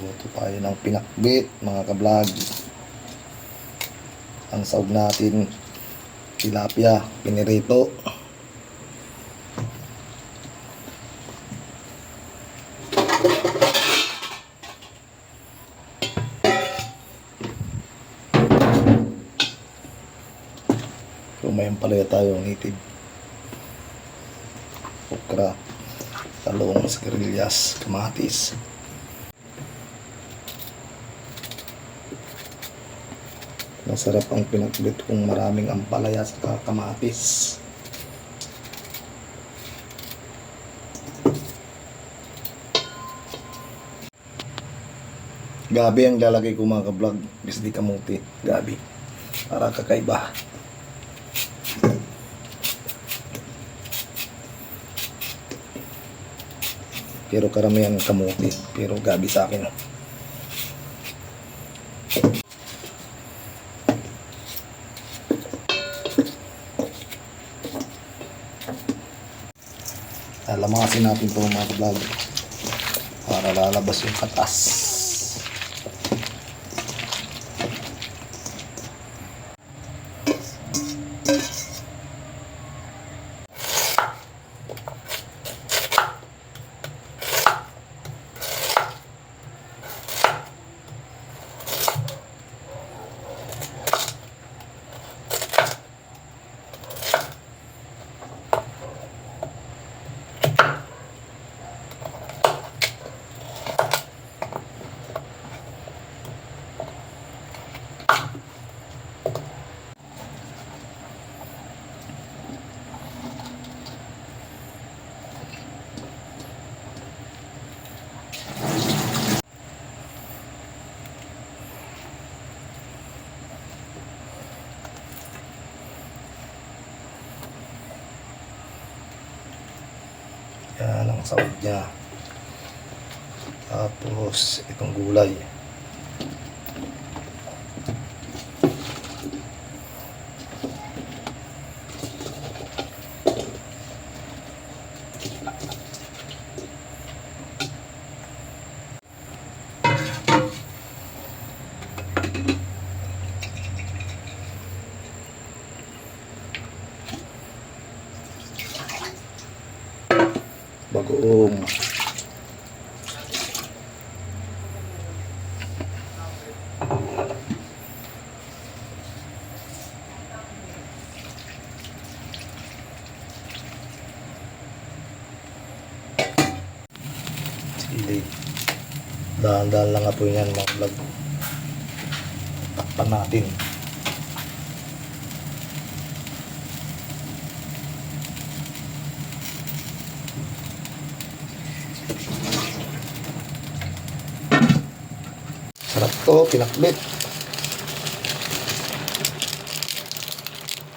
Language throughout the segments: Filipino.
Luto tayo ng pinakbit, mga kablog. Ang sahog natin, tilapia, pinirito. Kumayan pala tayo native. Okra, talong, sigarilyas, kamatis. Masarap ang pinakbit kung maraming ampalaya sa kamatis. Gabi ang lalagay ko mga ka-vlog. Bis di kamuti. Gabi. Para kakaiba. Pero karamihan kamuti. Pero gabi sa akin. Lalamasin natin ito mga ka-vlog. Para lalabas yung katas. Ang sahog niya. Tapos, itong gulay. Bagoong. Sili. Dahan-dahan lang nga po yan mga vlog. Takpan natin. Sarap to, pinakbit.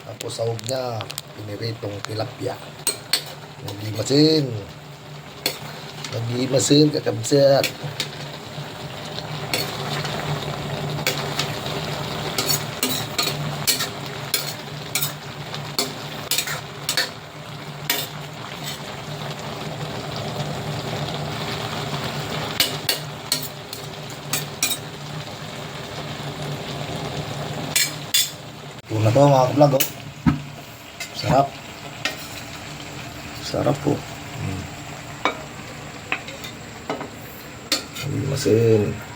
Tapos sahog niya, piniritong tilapia. Nagimasin. Nagimasin, kakabsat. Una to mga kablog oh. Sarap. Sarap po. Hmm. Nagimasin.